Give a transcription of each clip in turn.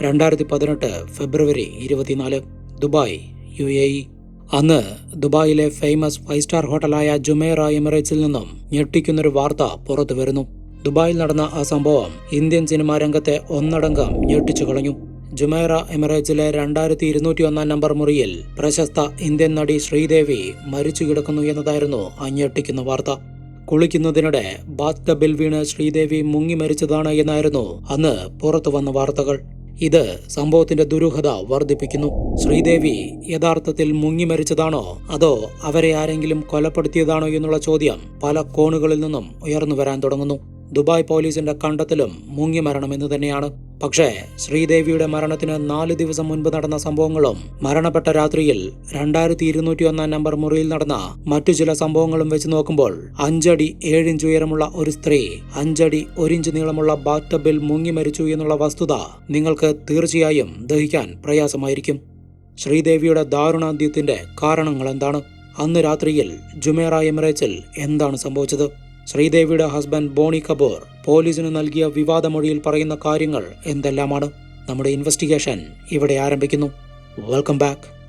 രണ്ടായിരത്തി പതിനെട്ട് ഫെബ്രുവരി ഇരുപത്തിനാല് ദുബായ് യു എ ഇ അന്ന് ദുബായിലെ ഫേമസ് ഫൈവ് സ്റ്റാർ ഹോട്ടലായ ജുമേറ എമിറേറ്റ്സിൽ നിന്നും ഞെട്ടിക്കുന്നൊരു വാർത്ത പുറത്തു വരുന്നു. ദുബായിൽ നടന്ന ആ സംഭവം ഇന്ത്യൻ സിനിമാ രംഗത്തെ ഒന്നടങ്കം ഞെട്ടിച്ചു കളഞ്ഞു. ജുമേറ എമിറേറ്റ്സിലെ രണ്ടായിരത്തി ഇരുന്നൂറ്റി ഒന്നാം നമ്പർ മുറിയിൽ പ്രശസ്ത ഇന്ത്യൻ നടി ശ്രീദേവി മരിച്ചു കിടക്കുന്നു എന്നതായിരുന്നു ആ ഞെട്ടിക്കുന്ന വാർത്ത. കുളിക്കുന്നതിനിടെ ബാത്ത് ടബിൽ വീണ് ശ്രീദേവി മുങ്ങി മരിച്ചതാണ് എന്നായിരുന്നു അന്ന് പുറത്തു വന്ന വാർത്തകൾ. ഇത് സംഭവത്തിന്റെ ദുരൂഹത വർദ്ധിപ്പിക്കുന്നു. ശ്രീദേവി യഥാർത്ഥത്തിൽ മുങ്ങി മരിച്ചതാണോ? അതോ അവരെ ആരെങ്കിലും കൊലപ്പെടുത്തിയതാണോ എന്നുള്ള ചോദ്യം പല കോണുകളിൽ നിന്നും ഉയർന്നു വരാൻ തുടങ്ങുന്നു. ദുബായ് പോലീസിന്റെ കണ്ടെത്തലും മുങ്ങി മരണമെന്ന് തന്നെയാണ്. പക്ഷേ ശ്രീദേവിയുടെ മരണത്തിന് നാല് ദിവസം മുൻപ് നടന്ന സംഭവങ്ങളും മരണപ്പെട്ട രാത്രിയിൽ രണ്ടായിരത്തി ഇരുന്നൂറ്റി ഒന്നാം നമ്പർ മുറിയിൽ നടന്ന മറ്റു ചില സംഭവങ്ങളും വെച്ച് നോക്കുമ്പോൾ അഞ്ചടി ഏഴിഞ്ച് ഉയരമുള്ള ഒരു സ്ത്രീ അഞ്ചടി ഒരിഞ്ച് നീളമുള്ള ബാറ്റബിൽ മുങ്ങി മരിച്ചു എന്നുള്ള വസ്തുത നിങ്ങൾക്ക് തീർച്ചയായും ദഹിക്കാൻ പ്രയാസമായിരിക്കും. ശ്രീദേവിയുടെ ദാരുണാന്ത്യത്തിന്റെ കാരണങ്ങൾ എന്താണ് അന്ന് രാത്രിയിൽ ജുമേറ എമിറേറ്റ്സിൽ എന്താണ് സംഭവിച്ചത്? ശ്രീദേവിയുടെ ഹസ്ബൻഡ് ബോണി കപൂർ പോലീസിന് നൽകിയ വിവാദ വിവാദമൊഴിയിൽ പറയുന്ന കാര്യങ്ങൾ എന്തെല്ലാമാണ്? നമ്മുടെ ഇൻവെസ്റ്റിഗേഷൻ ഇവിടെ ആരംഭിക്കുന്നു. വെൽക്കം ബാക്ക്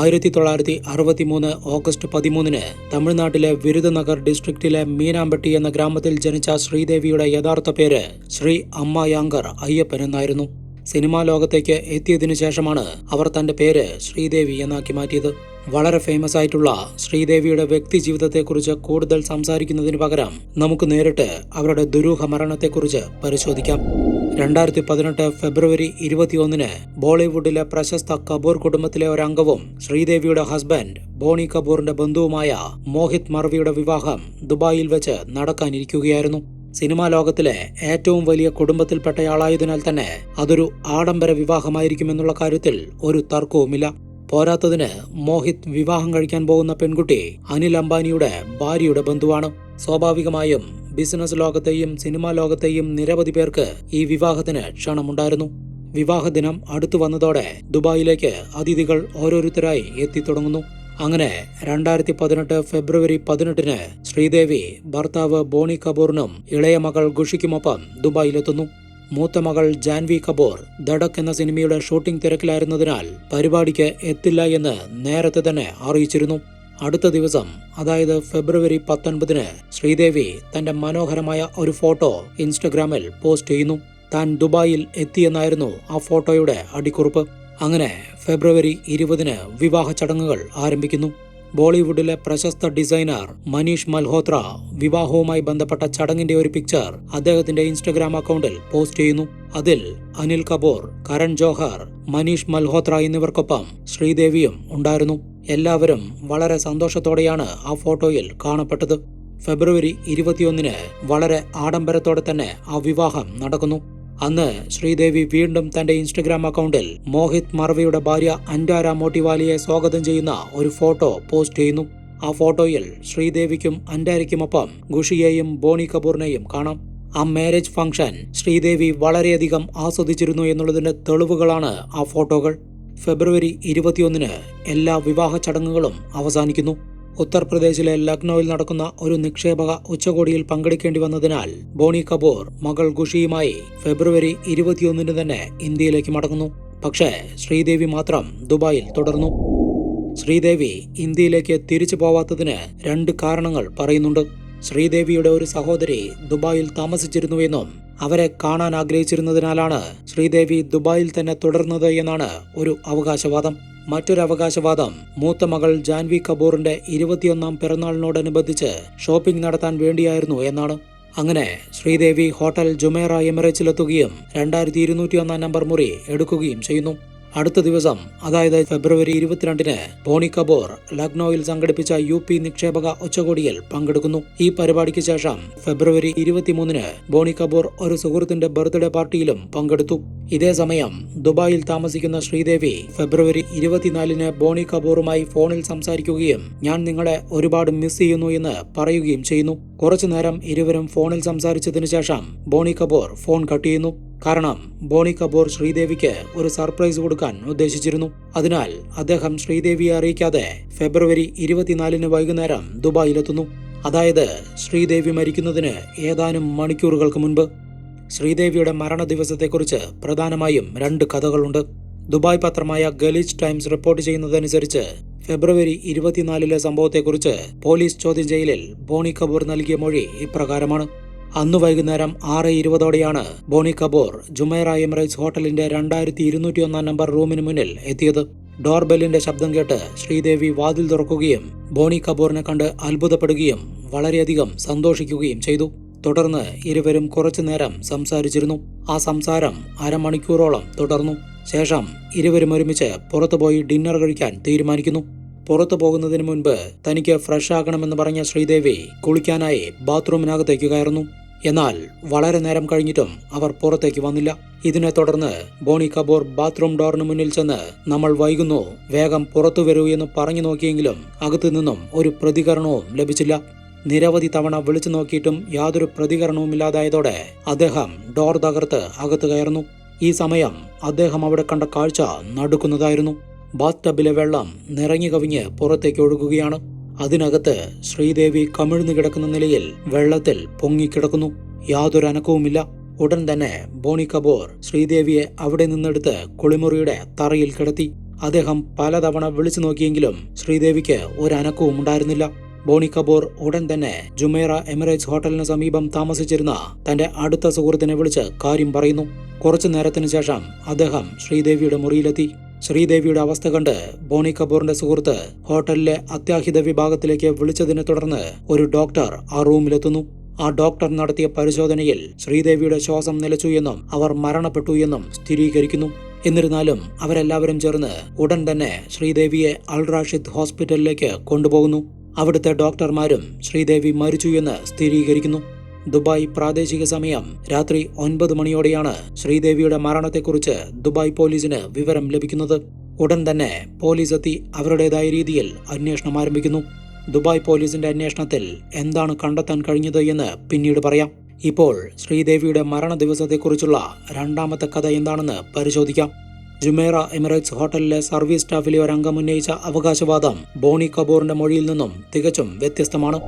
ആയിരത്തി തൊള്ളായിരത്തി അറുപത്തി മൂന്ന് ഓഗസ്റ്റ് പതിമൂന്നിന് തമിഴ്നാട്ടിലെ വിരുദനഗർ ഡിസ്ട്രിക്റ്റിലെ മീനാമ്പട്ടി എന്ന ഗ്രാമത്തിൽ ജനിച്ച ശ്രീദേവിയുടെ യഥാർത്ഥ പേര് ശ്രീ അമ്മയാങ്കർ അയ്യപ്പൻ എന്നായിരുന്നു. സിനിമാ ലോകത്തേക്ക് എത്തിയതിനു ശേഷമാണ് അവർ തന്റെ പേര് ശ്രീദേവി എന്നാക്കി മാറ്റിയത്. വളരെ ഫേമസ് ആയിട്ടുള്ള ശ്രീദേവിയുടെ വ്യക്തി ജീവിതത്തെക്കുറിച്ച് കൂടുതൽ സംസാരിക്കുന്നതിന് പകരം നമുക്ക് നേരിട്ട് അവരുടെ ദുരൂഹ മരണത്തെക്കുറിച്ച് പരിശോധിക്കാം. രണ്ടായിരത്തി പതിനെട്ട് ഫെബ്രുവരി ഇരുപത്തിയൊന്നിന് ബോളിവുഡിലെ പ്രശസ്ത കപൂർ കുടുംബത്തിലെ ഒരംഗവും ശ്രീദേവിയുടെ ഹസ്ബൻഡ് ബോണി കപൂറിന്റെ ബന്ധുവുമായ മോഹിത് മർവിയുടെ വിവാഹം ദുബായിൽ വെച്ച് നടക്കാനിരിക്കുകയായിരുന്നു. സിനിമാ ലോകത്തിലെ ഏറ്റവും വലിയ കുടുംബത്തിൽപ്പെട്ടയാളായതിനാൽ തന്നെ അതൊരു ആഡംബര വിവാഹമായിരിക്കുമെന്നുള്ള കാര്യത്തിൽ ഒരു തർക്കവുമില്ല. പോരാത്തതിന് മോഹിത് വിവാഹം കഴിക്കാൻ പോകുന്ന പെൺകുട്ടി അനിൽ അംബാനിയുടെ ഭാര്യയുടെ ബന്ധുവാണ്. സ്വാഭാവികമായും ബിസിനസ് ലോകത്തെയും സിനിമാ ലോകത്തെയും നിരവധി പേർക്ക് ഈ വിവാഹത്തിന് ക്ഷണമുണ്ടായിരുന്നു. വിവാഹ ദിനം അടുത്തു വന്നതോടെ ദുബായിലേക്ക് അതിഥികൾ ഓരോരുത്തരായി എത്തിത്തുടങ്ങുന്നു. അങ്ങനെ രണ്ടായിരത്തി പതിനെട്ട് ഫെബ്രുവരി പതിനെട്ടിന് ശ്രീദേവി ഭർത്താവ് ബോണി കപൂറിനും ഇളയ മകൾ ഖുഷിക്കുമൊപ്പം ദുബായിലെത്തുന്നു. മൂത്ത മകൾ ജാൻവി കപൂർ ധടക് എന്ന സിനിമയുടെ ഷൂട്ടിംഗ് തിരക്കിലായിരുന്നതിനാൽ പരിപാടിക്ക് എത്തില്ല എന്ന് നേരത്തെ തന്നെ അറിയിച്ചിരുന്നു. അടുത്ത ദിവസം അതായത് ഫെബ്രുവരി പത്തൊൻപതിന് ശ്രീദേവി തന്റെ മനോഹരമായ ഒരു ഫോട്ടോ ഇൻസ്റ്റഗ്രാമിൽ പോസ്റ്റ് ചെയ്യുന്നു. താൻ ദുബായിൽ എത്തിയെന്നായിരുന്നു ആ ഫോട്ടോയുടെ അടിക്കുറിപ്പ്. അങ്ങനെ ഫെബ്രുവരി ഇരുപതിന് വിവാഹ ചടങ്ങുകൾ ആരംഭിക്കുന്നു. ബോളിവുഡിലെ പ്രശസ്ത ഡിസൈനർ മനീഷ് മൽഹോത്ര വിവാഹവുമായി ബന്ധപ്പെട്ട ചടങ്ങിന്റെ ഒരു പിക്ചർ അദ്ദേഹത്തിന്റെ ഇൻസ്റ്റഗ്രാം അക്കൗണ്ടിൽ പോസ്റ്റ് ചെയ്യുന്നു. അതിൽ അനിൽ കപൂർ കരൺ ജോഹർ മനീഷ് മൽഹോത്ര എന്നിവർക്കൊപ്പം ശ്രീദേവിയും ഉണ്ടായിരുന്നു. എല്ലാവരും വളരെ സന്തോഷത്തോടെയാണ് ആ ഫോട്ടോയിൽ കാണപ്പെട്ടത്. ഫെബ്രുവരി ഇരുപത്തിയൊന്നിന് വളരെ ആഡംബരത്തോടെ തന്നെ ആ വിവാഹം നടക്കുന്നു. അന്ന് ശ്രീദേവി വീണ്ടും തന്റെ ഇൻസ്റ്റഗ്രാം അക്കൗണ്ടിൽ മോഹിത് മർവയുടെ ഭാര്യ അൻഡാര മോട്ടിവാലിയെ സ്വാഗതം ചെയ്യുന്ന ഒരു ഫോട്ടോ പോസ്റ്റ് ചെയ്യുന്നു. ആ ഫോട്ടോയിൽ ശ്രീദേവിക്കും അൻഡാരയ്ക്കുമൊപ്പം ഖുഷിയെയും ബോണി കപൂറിനെയും കാണാം. ആ മാരേജ് ഫംഗ്ഷൻ ശ്രീദേവി വളരെയധികം ആസ്വദിച്ചിരുന്നു എന്നുള്ളതിന്റെ തെളിവുകളാണ് ആ ഫോട്ടോകൾ. ഫെബ്രുവരി ഇരുപത്തിയൊന്നിന് എല്ലാ വിവാഹ ചടങ്ങുകളും അവസാനിക്കുന്നു. ഉത്തർപ്രദേശിലെ ലക്നൌവിൽ നടക്കുന്ന ഒരു നിക്ഷേപക ഉച്ചകോടിയിൽ പങ്കെടുക്കേണ്ടി വന്നതിനാൽ ബോണി കപൂർ മകൾ ഖുഷിയുമായി ഫെബ്രുവരി ഇരുപത്തിയൊന്നിന് തന്നെ ഇന്ത്യയിലേക്ക് മടങ്ങുന്നു. പക്ഷേ ശ്രീദേവി മാത്രം ദുബായിൽ തുടർന്നു. ശ്രീദേവി ഇന്ത്യയിലേക്ക് തിരിച്ചു പോവാത്തതിന് രണ്ട് കാരണങ്ങൾ പറയുന്നുണ്ട്. ശ്രീദേവിയുടെ ഒരു സഹോദരി ദുബായിൽ താമസിച്ചിരുന്നുവെന്നും അവരെ കാണാൻ ആഗ്രഹിച്ചിരുന്നതിനാലാണ് ശ്രീദേവി ദുബായിൽ തന്നെ തുടർന്നത് എന്നാണ് ഒരു അവകാശവാദം. മറ്റൊരു അവകാശവാദം മൂത്ത മകൾ ജാൻവി കപൂറിന്റെ ഇരുപത്തിയൊന്നാം പിറന്നാളിനോടനുബന്ധിച്ച് ഷോപ്പിംഗ് നടത്താൻ വേണ്ടിയായിരുന്നു എന്നാണ്. അങ്ങനെ ശ്രീദേവി ഹോട്ടൽ ജുമേറ എമിറേറ്റ്സിലെത്തുകയും രണ്ടായിരത്തി ഇരുന്നൂറ്റി ഒന്നാം നമ്പർ മുറി എടുക്കുകയും ചെയ്യുന്നു. അടുത്ത ദിവസം അതായത് ഫെബ്രുവരി ഇരുപത്തിരണ്ടിന് ബോണി കപൂർ ലക്നൌവിൽ സംഘടിപ്പിച്ച യു പി നിക്ഷേപക ഉച്ചകോടിയിൽ പങ്കെടുക്കുന്നു. ഈ പരിപാടിക്ക് ശേഷം ഫെബ്രുവരി ഇരുപത്തിമൂന്നിന് ബോണി കപൂർ ഒരു സുഹൃത്തിന്റെ ബർത്ത്ഡേ പാർട്ടിയിലും പങ്കെടുത്തു. ഇതേ സമയം ദുബായിൽ താമസിക്കുന്ന ശ്രീദേവി ഫെബ്രുവരി ഇരുപത്തിനാലിന് ബോണി കപൂറുമായി ഫോണിൽ സംസാരിക്കുകയും ഞാൻ നിങ്ങളെ ഒരുപാട് മിസ് ചെയ്യുന്നു എന്ന് പറയുകയും ചെയ്യുന്നു. കുറച്ചു നേരം ഇരുവരും ഫോണിൽ സംസാരിച്ചതിനു ശേഷം ബോണി കപൂർ ഫോൺ കട്ട് ചെയ്യുന്നു. കാരണം ബോണി കപൂർ ശ്രീദേവിക്ക് ഒരു സർപ്രൈസ് കൊടുക്കാൻ ഉദ്ദേശിച്ചിരുന്നു. അതിനാൽ അദ്ദേഹം ശ്രീദേവിയെ അറിയിക്കാതെ ഫെബ്രുവരി ഇരുപത്തിനാലിന് വൈകുന്നേരം ദുബായിലെത്തുന്നു. അതായത് ശ്രീദേവി മരിക്കുന്നതിന് ഏതാനും മണിക്കൂറുകൾക്ക് മുൻപ്. ശ്രീദേവിയുടെ മരണ ദിവസത്തെക്കുറിച്ച് പ്രധാനമായും രണ്ട് കഥകളുണ്ട്. ദുബായ് പത്രമായ ഗലീജ് ടൈംസ് റിപ്പോർട്ട് ചെയ്യുന്നതനുസരിച്ച് ഫെബ്രുവരി ഇരുപത്തിനാലിലെ സംഭവത്തെക്കുറിച്ച് പോലീസ് ചോദ്യം ചെയ്യലിൽ ബോണി കപൂർ നൽകിയ മൊഴി ഇപ്രകാരമാണ്. അന്ന് വൈകുന്നേരം ആറ് ഇരുപതോടെയാണ് ബോണി കപൂർ ജുമൈറ എമിറേറ്റ്സ് ഹോട്ടലിന്റെ രണ്ടായിരത്തി ഇരുന്നൂറ്റി ഒന്നാം നമ്പർ റൂമിന് മുന്നിൽ എത്തിയത്. ഡോർബെല്ലിന്റെ ശബ്ദം കേട്ട് ശ്രീദേവി വാതിൽ തുറക്കുകയും ബോണി കപൂറിനെ കണ്ട് അത്ഭുതപ്പെടുകയും വളരെയധികം സന്തോഷിക്കുകയും ചെയ്തു. തുടർന്ന് ഇരുവരും കുറച്ചു നേരം സംസാരിച്ചിരുന്നു. ആ സംസാരം അരമണിക്കൂറോളം തുടർന്നു. ശേഷം ഇരുവരും ഒരുമിച്ച് പുറത്തുപോയി ഡിന്നർ കഴിക്കാൻ തീരുമാനിക്കുന്നു. പുറത്തു പോകുന്നതിന് മുൻപ് തനിക്ക് ഫ്രഷ് ആകണമെന്ന് പറഞ്ഞ ശ്രീദേവി കുളിക്കാനായി ബാത്റൂമിനകത്തേക്ക് കയറുന്നു. എന്നാൽ വളരെ നേരം കഴിഞ്ഞിട്ടും അവർ പുറത്തേക്ക് വന്നില്ല. ഇതിനെ തുടർന്ന് ബോണി കപൂർ ബാത്റൂം ഡോറിന് മുന്നിൽ ചെന്ന് നമ്മൾ വൈകുന്നു വേഗം പുറത്തു വരൂ എന്ന് പറഞ്ഞു നോക്കിയെങ്കിലും അകത്തു നിന്നും ഒരു പ്രതികരണവും ലഭിച്ചില്ല. നിരവധി തവണ വിളിച്ചു നോക്കിയിട്ടും യാതൊരു പ്രതികരണവും ഇല്ലാതായതോടെ അദ്ദേഹം ഡോർ തകർത്ത് അകത്തു കയറുന്നു. ഈ സമയം അദ്ദേഹം അവിടെ കണ്ട കാഴ്ച നടുക്കുന്നതായിരുന്നു. ബാത്ത് ടബിലെ വെള്ളം നിറഞ്ഞു കവിഞ്ഞ് പുറത്തേക്ക് ഒഴുകുകയാണ്. അതിനകത്ത് ശ്രീദേവി കമിഴ്ന്നു കിടക്കുന്ന നിലയിൽ വെള്ളത്തിൽ പൊങ്ങിക്കിടക്കുന്നു. യാതൊരു അനക്കവുമില്ല. ഉടൻ തന്നെ ബോണി കപൂർ ശ്രീദേവിയെ അവിടെ നിന്നെടുത്ത് കുളിമുറിയുടെ തറയിൽ കിടത്തി. അദ്ദേഹം പലതവണ വിളിച്ചു നോക്കിയെങ്കിലും ശ്രീദേവിക്ക് ഒരു അനക്കവും ഉണ്ടായിരുന്നില്ല ബോണി കപൂർ ഉടൻ തന്നെ ജുമേറ എമിറേറ്റ്സ് ഹോട്ടലിന് സമീപം താമസിച്ചിരുന്ന തന്റെ അടുത്ത സുഹൃത്തിനെ വിളിച്ച് കാര്യം പറയുന്നു. കുറച്ചു നേരത്തിനു ശേഷം അദ്ദേഹം ശ്രീദേവിയുടെ മുറിയിലെത്തി. ശ്രീദേവിയുടെ അവസ്ഥ കണ്ട് ബോണി കപൂറിന്റെ സുഹൃത്ത് ഹോട്ടലിലെ അത്യാഹിത വിഭാഗത്തിലേക്ക് വിളിച്ചതിനെ തുടർന്ന് ഒരു ഡോക്ടർ ആ റൂമിലെത്തുന്നു. ആ ഡോക്ടർ നടത്തിയ പരിശോധനയിൽ ശ്രീദേവിയുടെ ശ്വാസം നിലച്ചു എന്നും അവർ മരണപ്പെട്ടു എന്നും സ്ഥിരീകരിക്കുന്നു. എന്നിരുന്നാലും അവരെല്ലാവരും ചേർന്ന് ഉടൻ തന്നെ ശ്രീദേവിയെ അൽ റാഷിദ് ഹോസ്പിറ്റലിലേക്ക് കൊണ്ടുപോകുന്നു. അവിടുത്തെ ഡോക്ടർമാരും ശ്രീദേവി മരിച്ചു എന്ന് സ്ഥിരീകരിക്കുന്നു. ദുബായ് പ്രാദേശിക സമയം രാത്രി ഒൻപത് മണിയോടെയാണ് ശ്രീദേവിയുടെ മരണത്തെക്കുറിച്ച് ദുബായ് പോലീസിന് വിവരം ലഭിക്കുന്നത്. ഉടൻ തന്നെ പോലീസ് എത്തി അവരുടേതായ രീതിയിൽ അന്വേഷണം ആരംഭിക്കുന്നു. ദുബായ് പോലീസിന്റെ അന്വേഷണത്തിൽ എന്താണ് കണ്ടെത്താൻ കഴിഞ്ഞത് എന്ന് പിന്നീട് പറയാം. ഇപ്പോൾ ശ്രീദേവിയുടെ മരണ ദിവസത്തെക്കുറിച്ചുള്ള രണ്ടാമത്തെ കഥ എന്താണെന്ന് പരിശോധിക്കാം. ജുമേറ എമിറേറ്റ്സ് ഹോട്ടലിലെ സർവീസ് സ്റ്റാഫിലെ ഒരംഗം ഉന്നയിച്ച അവകാശവാദം ബോണി കപൂറിന്റെ മൊഴിയിൽ നിന്നും തികച്ചും വ്യത്യസ്തമാണ്.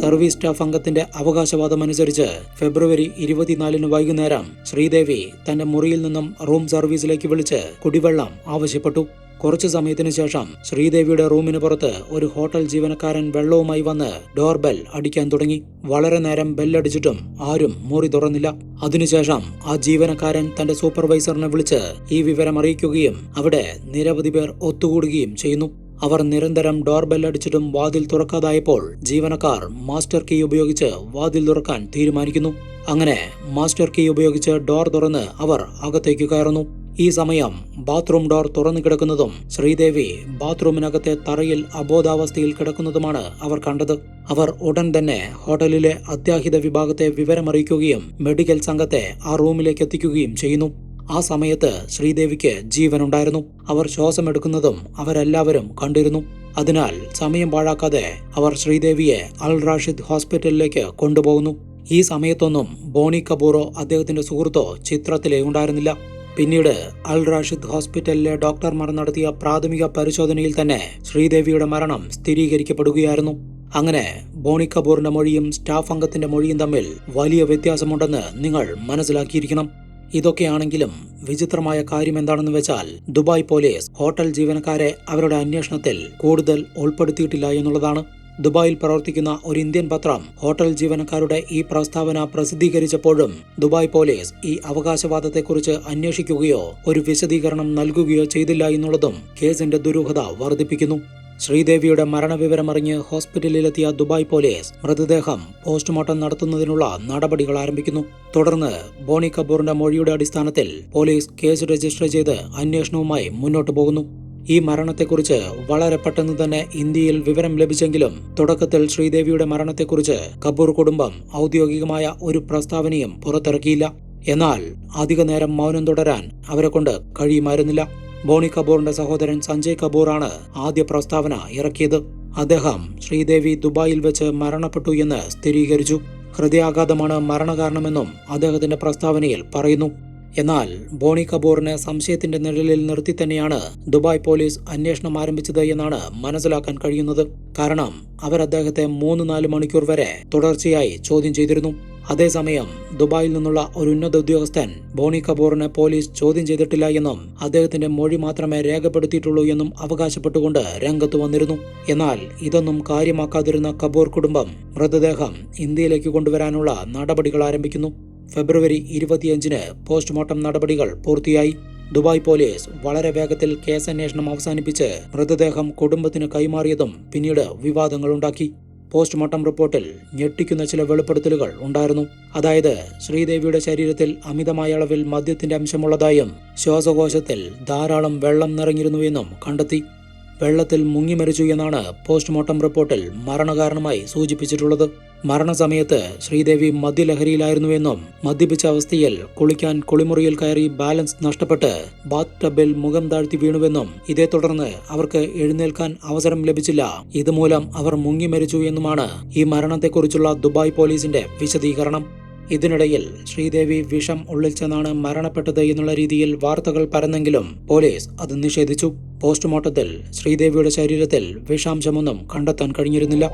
സർവീസ് സ്റ്റാഫ് അംഗത്തിന്റെ അവകാശവാദം അനുസരിച്ച് ഫെബ്രുവരി ഇരുപത്തിനാലിന് വൈകുന്നേരം ശ്രീദേവി തന്റെ മുറിയിൽ നിന്നും റൂം സർവീസിലേക്ക് വിളിച്ച് കുടിവെള്ളം ആവശ്യപ്പെട്ടു. കുറച്ചു സമയത്തിനു ശേഷം ശ്രീദേവിയുടെ റൂമിന് പുറത്ത് ഒരു ഹോട്ടൽ ജീവനക്കാരൻ വെള്ളവുമായി വന്ന് ഡോർബെൽ അടിക്കാൻ തുടങ്ങി. വളരെ നേരം ബെല്ലടിച്ചിട്ടും ആരും മുറി തുറന്നില്ല. അതിനുശേഷം ആ ജീവനക്കാരൻ തന്റെ സൂപ്പർവൈസറിനെ വിളിച്ച് ഈ വിവരം അറിയിക്കുകയും അവിടെ നിരവധി പേർ ഒത്തുകൂടുകയും ചെയ്യുന്നു. അവർ നിരന്തരം ഡോർബെൽ അടിച്ചിട്ടും വാതിൽ തുറക്കാതായപ്പോൾ ജീവനക്കാർ മാസ്റ്റർ കീ ഉപയോഗിച്ച് വാതിൽ തുറക്കാൻ തീരുമാനിക്കുന്നു. അങ്ങനെ മാസ്റ്റർ കീ ഉപയോഗിച്ച് ഡോർ തുറന്ന് അവർ അകത്തേക്ക് കയറുന്നു. ഈ സമയം ബാത്റൂം ഡോർ തുറന്നു കിടക്കുന്നതും ശ്രീദേവി ബാത്റൂമിനകത്തെ തറയിൽ അബോധാവസ്ഥയിൽ കിടക്കുന്നതുമാണ് അവർ കണ്ടത്. അവർ ഉടൻ തന്നെ ഹോട്ടലിലെ അത്യാഹിത വിഭാഗത്തെ വിവരമറിയിക്കുകയും മെഡിക്കൽ സംഘത്തെ ആ റൂമിലേക്ക് എത്തിക്കുകയും ചെയ്യുന്നു. ആ സമയത്ത് ശ്രീദേവിക്ക് ജീവനുണ്ടായിരുന്നു. അവർ ശ്വാസമെടുക്കുന്നതും അവരെല്ലാവരും കണ്ടിരുന്നു. അതിനാൽ സമയം പാഴാക്കാതെ അവർ ശ്രീദേവിയെ അൽ റാഷിദ് ഹോസ്പിറ്റലിലേക്ക് കൊണ്ടുപോകുന്നു. ഈ സമയത്തൊന്നും ബോണി കപൂറോ അദ്ദേഹത്തിന്റെ സുഹൃത്തോ ചിത്രത്തിലേ ഉണ്ടായിരുന്നില്ല. പിന്നീട് അൽ റാഷിദ് ഹോസ്പിറ്റലിലെ ഡോക്ടർമാർ നടത്തിയ പ്രാഥമിക പരിശോധനയിൽ തന്നെ ശ്രീദേവിയുടെ മരണം സ്ഥിരീകരിക്കപ്പെടുകയായിരുന്നു. അങ്ങനെ ബോണി കപൂറിന്റെ മൊഴിയും സ്റ്റാഫ് അംഗത്തിന്റെ മൊഴിയും തമ്മിൽ വലിയ വ്യത്യാസമുണ്ടെന്ന് നിങ്ങൾ മനസ്സിലാക്കിയിരിക്കണം. ഇതൊക്കെയാണെങ്കിലും വിചിത്രമായ കാര്യം എന്താണെന്ന് വെച്ചാൽ ദുബായ് പോലീസ് ഹോട്ടൽ ജീവനക്കാരെ അവരുടെ അന്വേഷണത്തിൽ കൂടുതൽ ഉൾപ്പെടുത്തിയിട്ടില്ല എന്നുള്ളതാണ്. ദുബായിൽ പ്രവർത്തിക്കുന്ന ഒരു ഇന്ത്യൻ പത്രം ഹോട്ടൽ ജീവനക്കാരുടെ ഈ പ്രസ്താവന പ്രസിദ്ധീകരിച്ചപ്പോഴും ദുബായ് പോലീസ് ഈ അവകാശവാദത്തെക്കുറിച്ച് അന്വേഷിക്കുകയോ ഒരു വിശദീകരണം നൽകുകയോ ചെയ്തില്ല എന്നുള്ളതും കേസിന്റെ ദുരൂഹത വർദ്ധിപ്പിക്കുന്നു. ശ്രീദേവിയുടെ മരണവിവരമറിഞ്ഞ് ഹോസ്പിറ്റലിലെത്തിയ ദുബായ് പോലീസ് മൃതദേഹം പോസ്റ്റ്മോർട്ടം നടത്തുന്നതിനുള്ള നടപടികൾ ആരംഭിക്കുന്നു. തുടർന്ന് ബോണി കപൂറിന്റെ മൊഴിയുടെ അടിസ്ഥാനത്തിൽ പോലീസ് കേസ് രജിസ്റ്റർ ചെയ്ത് അന്വേഷണവുമായി മുന്നോട്ടു പോകുന്നു. ഈ മരണത്തെക്കുറിച്ച് വളരെ പെട്ടെന്ന് തന്നെ ഇന്ത്യയിൽ വിവരം ലഭിച്ചെങ്കിലും തുടക്കത്തിൽ ശ്രീദേവിയുടെ മരണത്തെക്കുറിച്ച് കപൂർ കുടുംബം ഔദ്യോഗികമായ ഒരു പ്രസ്താവനയും പുറത്തിറക്കിയില്ല. എന്നാൽ അധിക നേരം മൗനം തുടരാൻ അവരെ കൊണ്ട് കഴിയുമായിരുന്നില്ല. ബോണി കപൂറിന്റെ സഹോദരൻ സഞ്ജയ് കപൂറാണ് ആദ്യ പ്രസ്താവന ഇറക്കിയത്. അദ്ദേഹം ശ്രീദേവി ദുബായിൽ വെച്ച് മരണപ്പെട്ടു എന്ന് സ്ഥിരീകരിച്ചു. ഹൃദയാഘാതമാണ് മരണകാരണമെന്നും അദ്ദേഹത്തിന്റെ പ്രസ്താവനയിൽ പറയുന്നു. എന്നാൽ ബോണി കപൂറിനെ സംശയത്തിന്റെ നിഴലിൽ നിർത്തി തന്നെയാണ് ദുബായ് പോലീസ് അന്വേഷണം ആരംഭിച്ചത് എന്നാണ് മനസ്സിലാക്കാൻ കഴിയുന്നത്. കാരണം അവർ അദ്ദേഹത്തെ മൂന്ന് നാല് മണിക്കൂർ വരെ തുടർച്ചയായി ചോദ്യം ചെയ്തിരുന്നു. അതേസമയം ദുബായിൽ നിന്നുള്ള ഒരു ഉന്നത ഉദ്യോഗസ്ഥൻ ബോണി കപൂറിനെ പോലീസ് ചോദ്യം ചെയ്തിട്ടില്ല എന്നും അദ്ദേഹത്തിന്റെ മൊഴി മാത്രമേ രേഖപ്പെടുത്തിയിട്ടുള്ളൂ എന്നും അവകാശപ്പെട്ടുകൊണ്ട് രംഗത്ത് വന്നിരുന്നു. എന്നാൽ ഇതൊന്നും കാര്യമാക്കാതിരുന്ന കപൂർ കുടുംബം മൃതദേഹം ഇന്ത്യയിലേക്ക് കൊണ്ടുവരാനുള്ള നടപടികൾ ആരംഭിക്കുന്നു. ഫെബ്രുവരി ഇരുപത്തിയഞ്ചിന് പോസ്റ്റ്മോർട്ടം നടപടികൾ പൂർത്തിയായി. ദുബായ് പോലീസ് വളരെ വേഗത്തിൽ കേസന്വേഷണം അവസാനിപ്പിച്ച് മൃതദേഹം കുടുംബത്തിന് കൈമാറിയതും പിന്നീട് വിവാദങ്ങളുണ്ടാക്കി. പോസ്റ്റ്മോർട്ടം റിപ്പോർട്ടിൽ ഞെട്ടിക്കുന്ന ചില വെളിപ്പെടുത്തലുകൾ ഉണ്ടായിരുന്നു. അതായത് ശ്രീദേവിയുടെ ശരീരത്തിൽ അമിതമായ അളവിൽ മദ്യത്തിന്റെ അംശമുള്ളതായും ശ്വാസകോശത്തിൽ ധാരാളം വെള്ളം നിറഞ്ഞിരുന്നുവെന്നും കണ്ടെത്തി. വെള്ളത്തിൽ മുങ്ങി മരിച്ചു എന്നാണ് പോസ്റ്റ്മോർട്ടം റിപ്പോർട്ടിൽ മരണകാരണമായി സൂചിപ്പിച്ചിട്ടുള്ളത്. മരണസമയത്ത് ശ്രീദേവി മദ്യലഹരിയിലായിരുന്നുവെന്നും മദ്യപിച്ച അവസ്ഥയിൽ കുളിക്കാൻ കുളിമുറിയിൽ കയറി ബാലൻസ് നഷ്ടപ്പെട്ട് ബാത്ത് ടബിൽ മുഖം താഴ്ത്തി വീണുവെന്നും ഇതേ തുടർന്ന് അവർക്ക് എഴുന്നേൽക്കാൻ അവസരം ലഭിച്ചില്ല. ഇതുമൂലം അവർ മുങ്ങി മരിച്ചു എന്നുമാണ് ഈ മരണത്തെക്കുറിച്ചുള്ള ദുബായ് പോലീസിന്റെ വിശദീകരണം. ഇതിനിടയിൽ ശ്രീദേവി വിഷം ഉള്ളിൽ ചെന്നാണ് മരണപ്പെട്ടത് എന്നുള്ള രീതിയിൽ വാർത്തകൾ പരന്നെങ്കിലും പോലീസ് അത് നിഷേധിച്ചു. പോസ്റ്റ്മോർട്ടത്തിൽ ശ്രീദേവിയുടെ ശരീരത്തിൽ വിഷാംശമൊന്നും കണ്ടെത്താൻ കഴിഞ്ഞിരുന്നില്ല.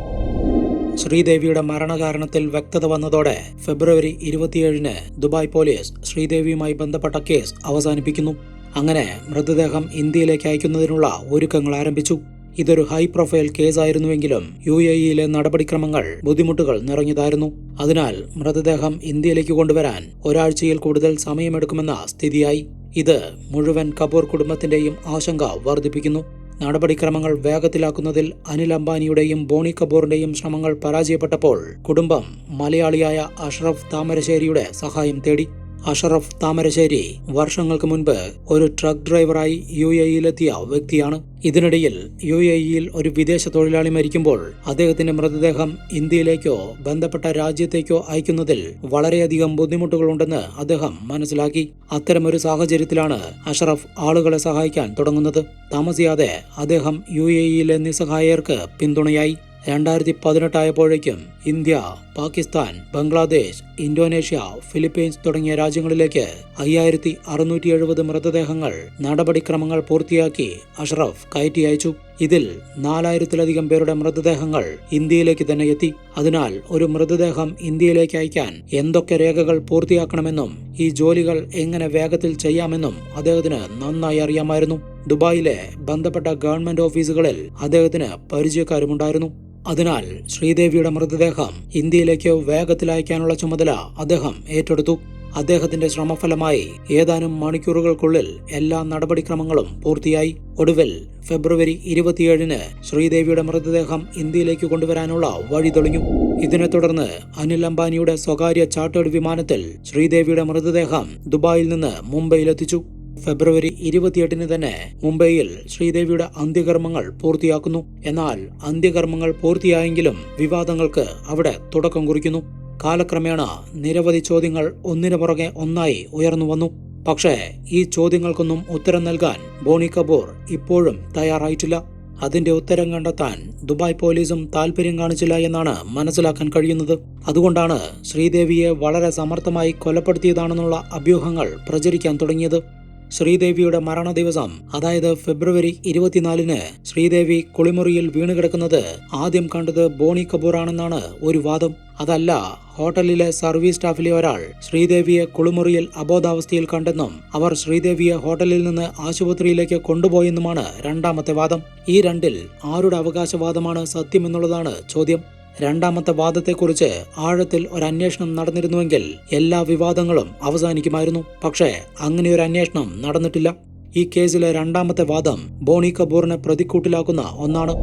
ശ്രീദേവിയുടെ മരണകാരണത്തിൽ വ്യക്തത വന്നതോടെ ഫെബ്രുവരി ഇരുപത്തിയേഴിന് ദുബായ് പോലീസ് ശ്രീദേവിയുമായി ബന്ധപ്പെട്ട കേസ് അവസാനിപ്പിക്കുന്നു. അങ്ങനെ മൃതദേഹം ഇന്ത്യയിലേക്ക് അയക്കുന്നതിനുള്ള ഒരുക്കങ്ങൾ ആരംഭിച്ചു. ഇതൊരു ഹൈ പ്രൊഫൈൽ കേസായിരുന്നുവെങ്കിലും യു എ ഇയിലെ നടപടിക്രമങ്ങൾ ബുദ്ധിമുട്ടുകൾ നിറഞ്ഞതായിരുന്നു. അതിനാൽ മൃതദേഹം ഇന്ത്യയിലേക്ക് കൊണ്ടുവരാൻ ഒരാഴ്ചയിൽ കൂടുതൽ സമയമെടുക്കുമെന്ന സ്ഥിതിയായി. ഇത് മുഴുവൻ കപൂർ കുടുംബത്തിന്റെയും ആശങ്ക വർദ്ധിപ്പിക്കുന്നു. നടപടിക്രമങ്ങൾ വേഗത്തിലാക്കുന്നതിൽ അനിൽ അംബാനിയുടെയും ബോണി കപൂറിന്റെയും ശ്രമങ്ങൾ പരാജയപ്പെട്ടപ്പോൾ കുടുംബം മലയാളിയായ അഷ്റഫ് താമരശ്ശേരിയുടെ സഹായം തേടി. അഷറഫ് താമരശ്ശേരി വർഷങ്ങൾക്ക് മുൻപ് ഒരു ട്രക്ക് ഡ്രൈവറായി യു എ ഇയിലെത്തിയ വ്യക്തിയാണ്. ഇതിനിടയിൽ യു എ ഇയിൽ ഒരു വിദേശ തൊഴിലാളി മരിക്കുമ്പോൾ അദ്ദേഹത്തിന്റെ മൃതദേഹം ഇന്ത്യയിലേക്കോ ബന്ധപ്പെട്ട രാജ്യത്തേക്കോ അയക്കുന്നതിൽ വളരെയധികം ബുദ്ധിമുട്ടുകളുണ്ടെന്ന് അദ്ദേഹം മനസ്സിലാക്കി. അത്തരമൊരു സാഹചര്യത്തിലാണ് അഷറഫ് ആളുകളെ സഹായിക്കാൻ തുടങ്ങുന്നത്. താമസിയാതെ അദ്ദേഹം യു എ ഇയിലെ നിസ്സഹായർക്ക് പിന്തുണയായി. രണ്ടായിരത്തി പതിനെട്ടായപ്പോഴേക്കും India Pakistan Bangladesh Indonesia Philippines തുടങ്ങിയ രാജ്യങ്ങളിലേക്ക് അയ്യായിരത്തി അറുന്നൂറ്റി എഴുപത് മൃതദേഹങ്ങൾ നടപടിക്രമങ്ങൾ പൂർത്തിയാക്കി അഷ്റഫ് കയറ്റി അയച്ചു. ഇതിൽ നാലായിരത്തിലധികം പേരുടെ മൃതദേഹങ്ങൾ ഇന്ത്യയിലേക്ക് തന്നെ എത്തി. അതിനാൽ ഒരു മൃതദേഹം ഇന്ത്യയിലേക്ക് അയക്കാൻ എന്തൊക്കെ രേഖകൾ പൂർത്തിയാക്കണമെന്നും ഈ ജോലികൾ എങ്ങനെ വേഗത്തിൽ ചെയ്യാമെന്നും അദ്ദേഹത്തിന് നന്നായി അറിയാമായിരുന്നു. ദുബായിലെ ബന്ധപ്പെട്ട ഗവൺമെന്റ് ഓഫീസുകളിൽ അദ്ദേഹത്തിന് പരിചയക്കാരുമുണ്ടായിരുന്നു. അതിനാൽ ശ്രീദേവിയുടെ മൃതദേഹം ഇന്ത്യയിലേക്ക് വേഗത്തിൽ അയക്കാനുള്ള ചുമതല അദ്ദേഹം ഏറ്റെടുത്തു. അദ്ദേഹത്തിന്റെ ശ്രമഫലമായി ഏതാനും മണിക്കൂറുകൾക്കുള്ളിൽ എല്ലാ നടപടിക്രമങ്ങളും പൂർത്തിയായി. ഒടുവിൽ ഫെബ്രുവരി ഇരുപത്തിയേഴിന് ശ്രീദേവിയുടെ മൃതദേഹം ഇന്ത്യയിലേക്ക് കൊണ്ടുവരാനുള്ള വഴി തെളിഞ്ഞു. ഇതിനെ തുടർന്ന് അനിൽ അംബാനിയുടെ സ്വകാര്യ ചാർട്ടേഡ് വിമാനത്തിൽ ശ്രീദേവിയുടെ മൃതദേഹം ദുബായിൽ നിന്ന് മുംബൈയിലെത്തിച്ചു. ഫെബ്രുവരി ഇരുപത്തിയെട്ടിന് തന്നെ മുംബൈയിൽ ശ്രീദേവിയുടെ അന്ത്യകർമ്മങ്ങൾ പൂർത്തിയാക്കുന്നു. എന്നാൽ അന്ത്യകർമ്മങ്ങൾ പൂർത്തിയായെങ്കിലും വിവാദങ്ങൾക്ക് അവിടെ തുടക്കം കുറിക്കുന്നു. കാലക്രമേണ നിരവധി ചോദ്യങ്ങൾ ഒന്നിനു പുറകെ ഒന്നായി ഉയർന്നു വന്നു. പക്ഷേ ഈ ചോദ്യങ്ങൾക്കൊന്നും ഉത്തരം നൽകാൻ ബോണി കപൂർ ഇപ്പോഴും തയ്യാറായിട്ടില്ല. അതിന്റെ ഉത്തരം കണ്ടെത്താൻ ദുബായ് പോലീസും താല്പര്യം കാണിച്ചില്ല എന്നാണ് മനസ്സിലാക്കാൻ കഴിയുന്നത്. അതുകൊണ്ടാണ് ശ്രീദേവിയെ വളരെ സമർത്ഥമായി കൊലപ്പെടുത്തിയതാണെന്നുള്ള അഭ്യൂഹങ്ങൾ പ്രചരിക്കാൻ തുടങ്ങിയത്. ശ്രീദേവിയുടെ മരണ ദിവസം അതായത് ഫെബ്രുവരി ഇരുപത്തിനാലിന് ശ്രീദേവി കുളിമുറിയിൽ വീണുകിടക്കുന്നത് ആദ്യം കണ്ടത് ബോണി കപൂറാണെന്നാണ് ഒരു വാദം. അതല്ല ഹോട്ടലിലെ സർവീസ് സ്റ്റാഫിലെ ഒരാൾ ശ്രീദേവിയെ കുളിമുറിയിൽ അബോധാവസ്ഥയിൽ കണ്ടെന്നും അവർ ശ്രീദേവിയെ ഹോട്ടലിൽ നിന്ന് ആശുപത്രിയിലേക്ക് കൊണ്ടുപോയെന്നുമാണ് രണ്ടാമത്തെ വാദം. ഈ രണ്ടിൽ ആരുടെ അവകാശവാദമാണ് സത്യമെന്നുള്ളതാണ് ചോദ്യം. രണ്ടാമത്തെ വാദത്തെക്കുറിച്ച് ആഴത്തിൽ ഒരു അന്വേഷണം നടന്നിരുന്നുവെങ്കിൽ എല്ലാ വിവാദങ്ങളും അവസാനിക്കുമായിരുന്നു. പക്ഷേ അങ്ങനെ ഒരു അന്വേഷണം നടന്നിട്ടില്ല. ഈ കേസിലെ രണ്ടാമത്തെ വാദം ബോണി കപൂറിനെ പ്രതിക്കൂട്ടിലാക്കുന്ന ഒന്നാണ്.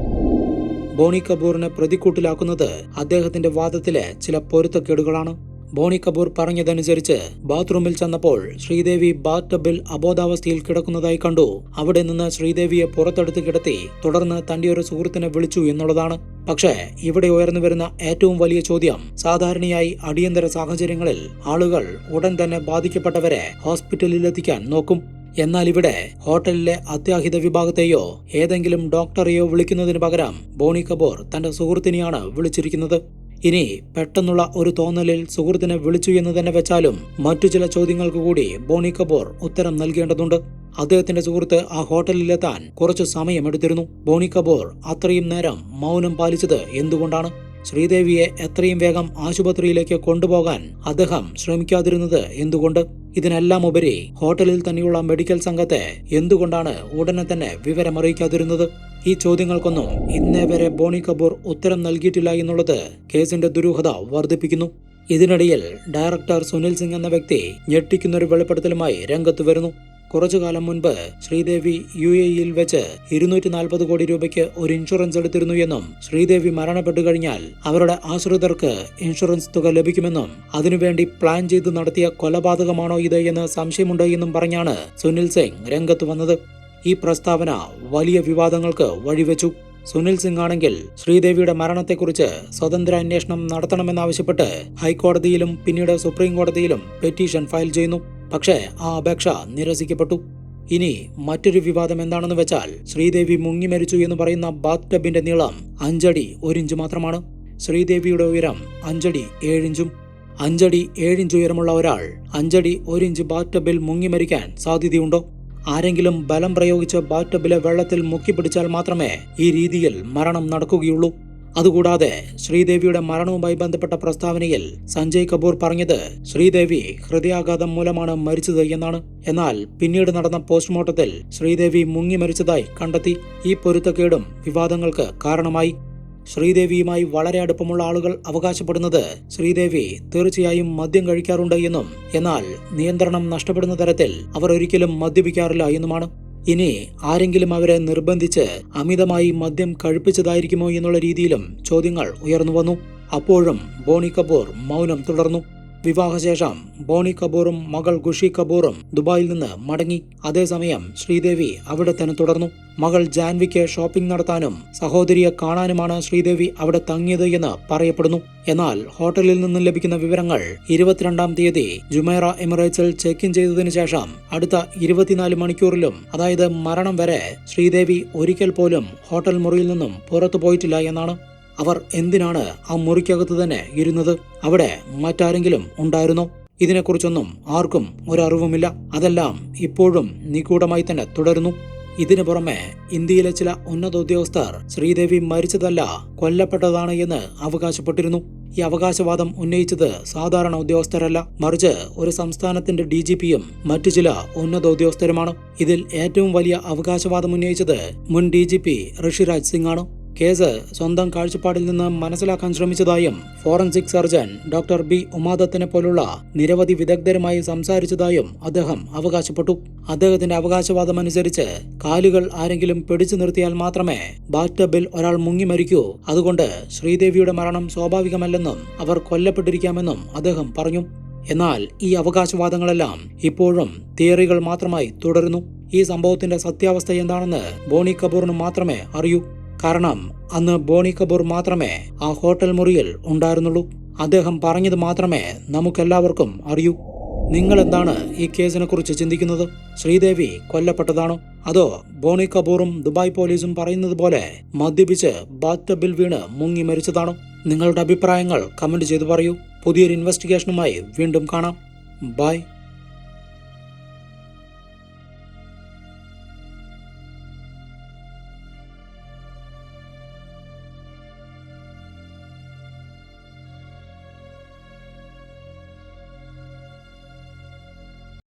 ബോണി കപൂറിനെ പ്രതിക്കൂട്ടിലാക്കുന്നത് അദ്ദേഹത്തിന്റെ വാദത്തിലെ ചില പൊരുത്തക്കേടുകളാണ്. ബോണി കപൂർ പറഞ്ഞതനുസരിച്ച് ബാത്റൂമിൽ ചെന്നപ്പോൾ ശ്രീദേവി ബാത്ത് ടബിൽ അബോധാവസ്ഥയിൽ കിടക്കുന്നതായി കണ്ടു. അവിടെ നിന്ന് ശ്രീദേവിയെ പുറത്തെടുത്ത് കിടത്തി തുടർന്ന് തന്റെ ഒരു സുഹൃത്തിനെ വിളിച്ചു എന്നുള്ളതാണ്. പക്ഷേ ഇവിടെ ഉയർന്നു വരുന്ന ഏറ്റവും വലിയ ചോദ്യം സാധാരണയായി അടിയന്തര സാഹചര്യങ്ങളിൽ ആളുകൾ ഉടൻ തന്നെ ബാധിക്കപ്പെട്ടവരെ ഹോസ്പിറ്റലിലെത്തിക്കാൻ നോക്കും. എന്നാൽ ഇവിടെ ഹോട്ടലിലെ അത്യാഹിത വിഭാഗത്തെയോ ഏതെങ്കിലും ഡോക്ടറെയോ വിളിക്കുന്നതിന് പകരം ബോണി കപൂർ തന്റെ സുഹൃത്തിനെയാണ് വിളിച്ചിരിക്കുന്നത്. ഇനി പെട്ടെന്നുള്ള ഒരു തോന്നലിൽ സുഹൃത്തിനെ വിളിച്ചു എന്ന് തന്നെ വെച്ചാലും മറ്റു ചില ചോദ്യങ്ങൾക്ക് കൂടി ബോണി കപൂർ ഉത്തരം നൽകേണ്ടതുണ്ട്. അദ്ദേഹത്തിന്റെ സുഹൃത്ത് ആ ഹോട്ടലിലെത്താൻ കുറച്ചു സമയമെടുത്തിരുന്നു. ബോണി കപൂർ അത്രയും നേരം മൗനം പാലിച്ചത് എന്തുകൊണ്ടാണ്? ശ്രീദേവിയെ എത്രയും വേഗം ആശുപത്രിയിലേക്ക് കൊണ്ടുപോകാൻ അദ്ദേഹം ശ്രമിക്കാതിരുന്നത് എന്തുകൊണ്ട്? ഇതിനെല്ലാം ഉപരി ഹോട്ടലിൽ തന്നെയുള്ള മെഡിക്കൽ സംഘത്തെ എന്തുകൊണ്ടാണ് ഉടനെ തന്നെ വിവരമറിയിക്കാതിരുന്നത്? ഈ ചോദ്യങ്ങൾക്കൊന്നും ഇന്നേ വരെ ബോണി കപൂർ ഉത്തരം നൽകിയിട്ടില്ല എന്നുള്ളത് കേസിന്റെ ദുരൂഹത വർദ്ധിപ്പിക്കുന്നു. ഇതിനിടയിൽ ഡയറക്ടർ സുനിൽ സിംഗ് എന്ന വ്യക്തി ഞെട്ടിക്കുന്നൊരു വെളിപ്പെടുത്തലുമായി രംഗത്ത് വരുന്നു. കുറച്ചു കാലം മുൻപ് ശ്രീദേവി യു എയിൽ വെച്ച് ഇരുന്നൂറ്റി നാൽപ്പത് കോടി രൂപയ്ക്ക് ഒരു ഇൻഷുറൻസ് എടുത്തിരുന്നു എന്നും ശ്രീദേവി മരണപ്പെട്ടു കഴിഞ്ഞാൽ അവരുടെ ആശ്രിതർക്ക് ഇൻഷുറൻസ് തുക ലഭിക്കുമെന്നും അതിനുവേണ്ടി പ്ലാൻ ചെയ്ത് നടത്തിയ കൊലപാതകമാണോ ഇത് എന്ന് സംശയമുണ്ട് എന്നും പറഞ്ഞാണ് സുനിൽ സിംഗ് രംഗത്ത് വന്നത്. ഈ പ്രസ്താവന വലിയ വിവാദങ്ങൾക്ക് വഴിവെച്ചു. സുനിൽ സിംഗ് ആണെങ്കിൽ ശ്രീദേവിയുടെ മരണത്തെക്കുറിച്ച് സ്വതന്ത്ര അന്വേഷണം നടത്തണമെന്നാവശ്യപ്പെട്ട് ഹൈക്കോടതിയിലും പിന്നീട് സുപ്രീം കോടതിയിലും പെറ്റീഷൻ ഫയൽ ചെയ്യുന്നു. പക്ഷേ ആ അപേക്ഷ നിരസിക്കപ്പെട്ടു. ഇനി മറ്റൊരു വിവാദം എന്താണെന്ന് വെച്ചാൽ ശ്രീദേവി മുങ്ങി മരിച്ചു എന്ന് പറയുന്ന ബാത്ത് ടബിന്റെ നീളം അഞ്ചടി ഒരിഞ്ച് മാത്രമാണ്. ശ്രീദേവിയുടെ ഉയരം അഞ്ചടി ഏഴിഞ്ചും. അഞ്ചടി ഏഴിഞ്ച് ഉയരമുള്ള ഒരാൾ അഞ്ചടി ഒരിഞ്ച് ബാത്ത് ടബിൽ മുങ്ങി മരിക്കാൻ സാധ്യതയുണ്ടോ? ആരെങ്കിലും ബലം പ്രയോഗിച്ച് ബാറ്റബിലെ വെള്ളത്തിൽ വെള്ളത്തിൽ മുക്കിപ്പിടിച്ചാൽ മാത്രമേ ഈ രീതിയിൽ മരണം നടക്കുകയുള്ളൂ. അതുകൂടാതെ ശ്രീദേവിയുടെ മരണവുമായി ബന്ധപ്പെട്ട പ്രസ്താവനയിൽ സഞ്ജയ് കപൂർ പറഞ്ഞത് ശ്രീദേവി ഹൃദയാഘാതം മൂലമാണ് മരിച്ചത് എന്നാണ്. എന്നാൽ പിന്നീട് നടന്ന പോസ്റ്റ്മോർട്ടത്തിൽ ശ്രീദേവി മുങ്ങി മരിച്ചതായി കണ്ടെത്തി. ഈ പൊരുത്തക്കേടും വിവാദങ്ങൾക്ക് കാരണമായി. ശ്രീദേവിയുമായി വളരെ അടുപ്പമുള്ള ആളുകൾ അവകാശപ്പെടുന്നത് ശ്രീദേവി തീർച്ചയായും മദ്യം കഴിക്കാറുണ്ട് എന്നും എന്നാൽ നിയന്ത്രണം നഷ്ടപ്പെടുന്ന തരത്തിൽ അവർ ഒരിക്കലും മദ്യപിക്കാറില്ല എന്നുമാണ്. ഇനി ആരെങ്കിലും അവരെ നിർബന്ധിച്ച് അമിതമായി മദ്യം കഴിപ്പിച്ചതായിരിക്കുമോ എന്നുള്ള രീതിയിലും ചോദ്യങ്ങൾ ഉയർന്നു വന്നു. അപ്പോഴും ബോണി കപൂർ മൗനം തുടർന്നു. വിവാഹശേഷം ബോണി കപൂറും മകൾ ഖുഷി കപൂറും ദുബായിൽ നിന്ന് മടങ്ങി. അതേസമയം ശ്രീദേവി അവിടെ തന്നെ തുടർന്നു. മകൾ ജാൻവിക്ക് ഷോപ്പിംഗ് നടത്താനും സഹോദരിയെ കാണാനുമാണ് ശ്രീദേവി അവിടെ തങ്ങിയത് എന്ന് പറയപ്പെടുന്നു. എന്നാൽ ഹോട്ടലിൽ നിന്ന് ലഭിക്കുന്ന വിവരങ്ങൾ ഇരുപത്തിരണ്ടാം തീയതി ജുമൈറ എമിറേറ്റ്സിൽ ചെക്ക് ഇൻ ചെയ്തതിനു ശേഷം അടുത്ത ഇരുപത്തിനാല് മണിക്കൂറിലും അതായത് മരണം വരെ ശ്രീദേവി ഒരിക്കൽ പോലും ഹോട്ടൽ മുറിയിൽ നിന്നും പുറത്തു പോയിട്ടില്ല എന്നാണ്. അവർ എന്തിനാണ് ആ മുറിക്കകത്ത് തന്നെ ഇരുന്നത്? അവിടെ മറ്റാരെങ്കിലും ഉണ്ടായിരുന്നോ? ഇതിനെക്കുറിച്ചൊന്നും ആർക്കും ഒരറിവുമില്ല. അതെല്ലാം ഇപ്പോഴും നിഗൂഢമായി തന്നെ തുടരുന്നു. ഇതിനു പുറമെ ഇന്ത്യയിലെ ചില ഉന്നത ഉദ്യോഗസ്ഥർ ശ്രീദേവി മരിച്ചതല്ല കൊല്ലപ്പെട്ടതാണ് എന്ന് അവകാശപ്പെട്ടിരുന്നു. ഈ അവകാശവാദം ഉന്നയിച്ചത് സാധാരണ ഉദ്യോഗസ്ഥരല്ല. മറിച്ച് ഒരു സംസ്ഥാനത്തിന്റെ ഡി ജി പിയും മറ്റു ചില ഉന്നത ഉദ്യോഗസ്ഥരുമാണ് ഇതിൽ ഏറ്റവും വലിയ അവകാശവാദം ഉന്നയിച്ചത് മുൻ D G P Rishiraj Singh ആണ് കേസ് സ്വന്തം കാഴ്ചപ്പാടിൽ നിന്ന് മനസ്സിലാക്കാൻ ശ്രമിച്ചതായും ഫോറൻസിക് സർജൻ ഡോക്ടർ ബി ഉമാദത്തിനെ പോലുള്ള നിരവധി വിദഗ്ധരുമായി സംസാരിച്ചതായും അദ്ദേഹം അവകാശപ്പെട്ടു. അദ്ദേഹത്തിന്റെ അവകാശവാദം അനുസരിച്ച് കാലുകൾ ആരെങ്കിലും പിടിച്ചു നിർത്തിയാൽ മാത്രമേ ബാറ്റബിൽ ഒരാൾ മുങ്ങി മരിക്കൂ. അതുകൊണ്ട് ശ്രീദേവിയുടെ മരണം സ്വാഭാവികമല്ലെന്നും അവർ കൊല്ലപ്പെട്ടിരിക്കാമെന്നും അദ്ദേഹം പറഞ്ഞു. എന്നാൽ ഈ അവകാശവാദങ്ങളെല്ലാം ഇപ്പോഴും തിയറികൾ മാത്രമായി തുടരുന്നു. ഈ സംഭവത്തിന്റെ സത്യാവസ്ഥ എന്താണെന്ന് ബോണി കപൂറിന് മാത്രമേ അറിയൂ. കാരണം അന്ന് ബോണി കപൂർ മാത്രമേ ആ ഹോട്ടൽ മുറിയിൽ ഉണ്ടായിരുന്നുള്ളൂ. അദ്ദേഹം പറഞ്ഞത് മാത്രമേ നമുക്കെല്ലാവർക്കും അറിയൂ. നിങ്ങൾ എന്താണ് ഈ കേസിനെ കുറിച്ച് ചിന്തിക്കുന്നത്? ശ്രീദേവി കൊല്ലപ്പെട്ടതാണോ? അതോ ബോണി കപൂറും ദുബായ് പോലീസും പറയുന്നത് പോലെ മദ്യപിച്ച് ബാത്തബിൽ വീണ് മുങ്ങി മരിച്ചതാണോ? നിങ്ങളുടെ അഭിപ്രായങ്ങൾ കമന്റ് ചെയ്തു പറയൂ. പുതിയൊരു ഇൻവെസ്റ്റിഗേഷനുമായി വീണ്ടും കാണാം. ബൈ.